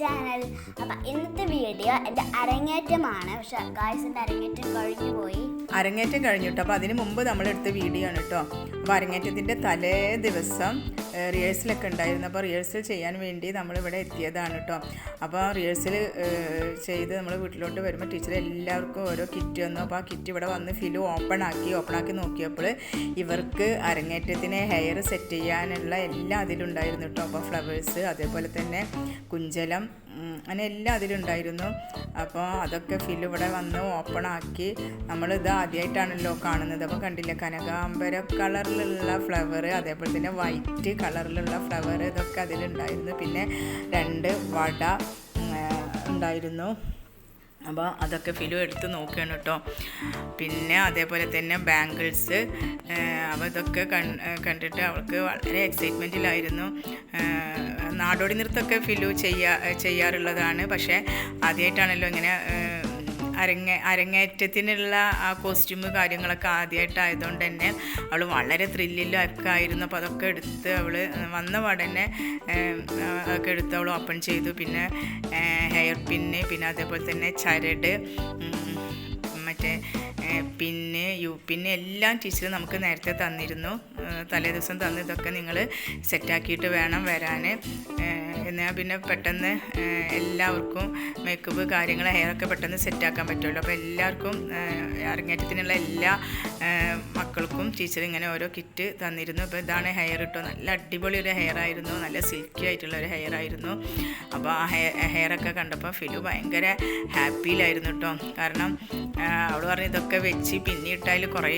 Channel അപ്പം ഇന്നത്തെ video എന്റെ അരങ്ങേറ്റമാണ്. പക്ഷെ ഗായ്സിന്റെ അരങ്ങേറ്റം കഴിഞ്ഞു പോയി. അരങ്ങേറ്റം കഴിഞ്ഞു കേട്ടോ. അപ്പോൾ അതിന് മുമ്പ് നമ്മൾ എടുത്ത വീഡിയോ ആണ് കേട്ടോ. അപ്പോൾ അരങ്ങേറ്റത്തിന്റെ തലേ ദിവസം റിഹേഴ്സലൊക്കെ ഉണ്ടായിരുന്നു. അപ്പോൾ റിഹേഴ്സൽ ചെയ്യാൻ വേണ്ടി നമ്മളിവിടെ എത്തിയതാണ് കേട്ടോ. അപ്പോൾ റിഹേഴ്സൽ ചെയ്ത് നമ്മൾ വീട്ടിലോട്ട് വരുമ്പോൾ ടീച്ചർ എല്ലാവർക്കും ഓരോ കിറ്റ് വന്നു. അപ്പോൾ ആ കിറ്റ് ഇവിടെ വന്ന് ഫിലു ഓപ്പൺ ആക്കി ഓപ്പൺ ആക്കി നോക്കിയപ്പോൾ ഇവർക്ക് അരങ്ങേറ്റത്തിന് ഹെയർ സെറ്റ് ചെയ്യാനുള്ള എല്ലാം അതിലുണ്ടായിരുന്നു കേട്ടോ. അപ്പോൾ ഫ്ലവേഴ്സ് അതേപോലെ തന്നെ കുഞ്ചലം അങ്ങനെ എല്ലാം അതിലുണ്ടായിരുന്നു. അപ്പോൾ അതൊക്കെ ഫില്ല് ഇവിടെ വന്ന് ഓപ്പൺ ആക്കി. നമ്മളിത് ആദ്യമായിട്ടാണല്ലോ കാണുന്നത്. അപ്പോൾ കണ്ടില്ല കനകാംബര കളറിലുള്ള ഫ്ലവർ അതേപോലെ തന്നെ വൈറ്റ് കളറിലുള്ള ഫ്ലവർ ഇതൊക്കെ അതിലുണ്ടായിരുന്നു. പിന്നെ രണ്ട് വട ഉണ്ടായിരുന്നു. അപ്പോൾ അതൊക്കെ ഫിലു എടുത്ത് നോക്കുകയാണ് കേട്ടോ. പിന്നെ അതേപോലെ തന്നെ ബാംഗിൾസ് അപ്പോൾ ഇതൊക്കെ കണ്ടിട്ട് അവൾക്ക് വളരെ എക്സൈറ്റ്മെന്റിലായിരുന്നു നാടോടി നൃത്തമൊക്കെ ഫിലു ചെയ്യാ ചെയ്യാറുള്ളതാണ്. പക്ഷേ ആദ്യമായിട്ടാണല്ലോ ഇങ്ങനെ അരങ്ങ അരങ്ങേറ്റത്തിനുള്ള ആ കോസ്റ്റ്യൂം കാര്യങ്ങളൊക്കെ ആദ്യമായിട്ടായതുകൊണ്ട് തന്നെ അവൾ വളരെ ത്രില്ലിലും ഒക്കെ ആയിരുന്നു അപ്പോൾ അതൊക്കെ എടുത്ത് അവൾ വന്ന പാടന്നെ ഒക്കെ എടുത്ത് അവൾ ഓപ്പൺ ചെയ്തു. പിന്നെ ഹെയർ പിന്ന് പിന്നെ അതേപോലെ തന്നെ ചരട് മറ്റേ പിന്നെ യു പിന്നെ എല്ലാം ടീച്ചർ നമുക്ക് നേരത്തെ തന്നിരുന്നു. തലേദിവസം തലേ ദിവസം തന്ന് ഇതൊക്കെ നിങ്ങൾ സെറ്റാക്കിയിട്ട് വേണം വരാൻ എന്നാൽ പിന്നെ പെട്ടെന്ന് എല്ലാവർക്കും മേക്കപ്പ് കാര്യങ്ങൾ ഹെയറൊക്കെ പെട്ടെന്ന് സെറ്റാക്കാൻ പറ്റുമല്ലോ. അപ്പോൾ എല്ലാവർക്കും അരങ്ങേറ്റത്തിനുള്ള എല്ലാ മക്കൾക്കും ടീച്ചർ ഇങ്ങനെ ഓരോ കിറ്റ് തന്നിരുന്നു. അപ്പോൾ ഇതാണ് ഹെയർ ഇട്ടോ നല്ല അടിപൊളി ഒരു ഹെയർ ആയിരുന്നു. നല്ല സിൽക്കി ആയിട്ടുള്ള ഒരു ഹെയർ ആയിരുന്നു. അപ്പോൾ ആ ഹെയർ ഹെയറൊക്കെ കണ്ടപ്പോൾ ഫിലു ഭയങ്കര ഹാപ്പിയിലായിരുന്നു കേട്ടോ കാരണം അവൾ പറഞ്ഞു ഇതൊക്കെ വെച്ച് പിന്നെ ഇട്ടാൽ കുറേ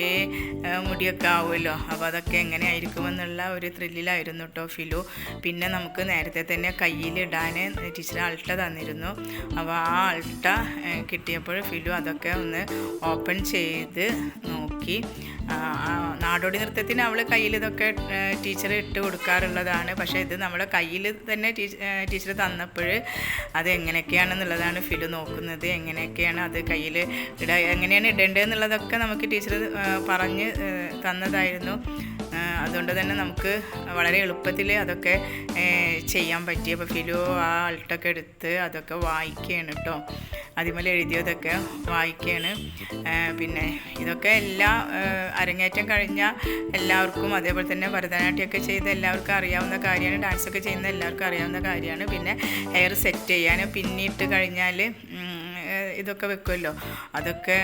മുടിയൊക്കെ ആവുമല്ലോ. അപ്പോൾ അതൊക്കെ എങ്ങനെ ആയിരിക്കുമെന്നുള്ള ഒരു ത്രില്ലിലായിരുന്നു കേട്ടോ ഫിലു. പിന്നെ നമുക്ക് നേരത്തെ തന്നെ കയ്യിലിടാൻ ടീച്ചർ അൾട്ട തന്നിരുന്നു. അപ്പോൾ ആ അൾട്ട കിട്ടിയപ്പോൾ ഫിലു അതൊക്കെ ഒന്ന് ഓപ്പൺ ചെയ്ത് നോക്കി. നാടോടി നൃത്തത്തിന് അവൾ കയ്യിൽ ഇതൊക്കെ ടീച്ചർ ഇട്ട് കൊടുക്കാറുള്ളതാണ്. പക്ഷേ ഇത് നമ്മളെ കയ്യിൽ തന്നെ ടീച്ചർ തന്നപ്പോൾ അത് എങ്ങനെയൊക്കെയാണെന്നുള്ളതാണ് ഫിലു നോക്കുന്നത്. എങ്ങനെയൊക്കെയാണ് അത് കയ്യിൽ ഇട എങ്ങനെയാണ് ഇടേണ്ടതെന്നുള്ളതൊക്കെ നമുക്ക് ടീച്ചർ പറഞ്ഞ് തന്നതായിരുന്നു. അതുകൊണ്ട് തന്നെ നമുക്ക് വളരെ എളുപ്പത്തിൽ അതൊക്കെ ചെയ്യാൻ പറ്റി. അപ്പോൾ ഫിലോ ആ അൾട്ടൊക്കെ എടുത്ത് അതൊക്കെ വായിക്കുകയാണ് കേട്ടോ അതിമേൽ എഴുതിയതൊക്കെ വായിക്കുകയാണ്. പിന്നെ ഇതൊക്കെ എല്ലാ അരങ്ങേറ്റം കഴിഞ്ഞ എല്ലാവർക്കും അതേപോലെ തന്നെ ഭരതനാട്യമൊക്കെ ചെയ്ത എല്ലാവർക്കും അറിയാവുന്ന കാര്യമാണ്. ഡാൻസൊക്കെ ചെയ്യുന്ന എല്ലാവർക്കും അറിയാവുന്ന കാര്യമാണ്. പിന്നെ ഹെയർ സെറ്റ് ചെയ്യാൻ പിന്നിട്ട് കഴിഞ്ഞാൽ ഇതൊക്കെ വെക്കുമല്ലോ അതൊക്കെ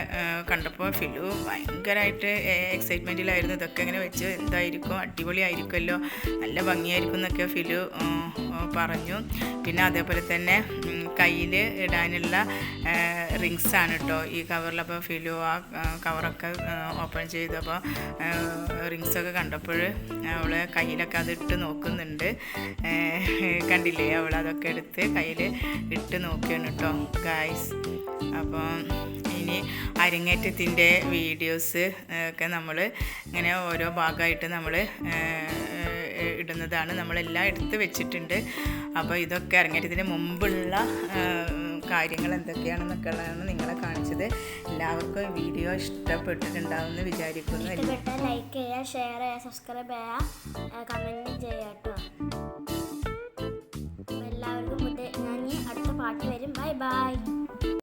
കണ്ടപ്പോൾ ഫിലു ഭയങ്കരമായിട്ട് എക്സൈറ്റ്മെന്റിലായിരുന്നു ഇതൊക്കെ ഇങ്ങനെ വെച്ച് എന്തായിരിക്കും അടിപൊളിയായിരിക്കുമല്ലോ നല്ല ഭംഗിയായിരിക്കും എന്നൊക്കെ ഫിലു പറഞ്ഞു. പിന്നെ അതേപോലെ തന്നെ കയ്യിൽ ഇടാനുള്ള റിങ്സ് ആണ് കേട്ടോ ഈ കവറിൽ അപ്പോൾ ഫിലു ആ കവറൊക്കെ ഓപ്പൺ ചെയ്തപ്പോൾ റിങ്സൊക്കെ കണ്ടപ്പോൾ അവൾ കയ്യിലൊക്കെ അത് ഇട്ട് നോക്കുന്നുണ്ട്. കണ്ടില്ലേ? അവൾ അതൊക്കെ എടുത്ത് കയ്യിൽ ഇട്ട് നോക്കിയാണ് കേട്ടോ ഗായ്സ് അപ്പം ഇനി അരങ്ങേറ്റത്തിന്റെ വീഡിയോസ് ഒക്കെ നമ്മൾ ഇങ്ങനെ ഓരോ ഭാഗമായിട്ട് നമ്മൾ ഇടുന്നതാണ്. നമ്മളെല്ലാം എടുത്ത് വെച്ചിട്ടുണ്ട്. അപ്പോൾ ഇതൊക്കെ ഇറങ്ങിയിട്ടതിന് മുമ്പുള്ള കാര്യങ്ങൾ എന്തൊക്കെയാണെന്നൊക്കെ ഉള്ളതാണ് നിങ്ങളെ കാണിച്ചത്. എല്ലാവർക്കും വീഡിയോ ഇഷ്ടപ്പെട്ടിട്ടുണ്ടാവുമെന്ന് വിചാരിക്കുന്നു. ലൈക്ക് ചെയ്യുക ഷെയർ ചെയ്യുക സബ്സ്ക്രൈബ് ചെയ്യുക കമന്റ് കേട്ടോ.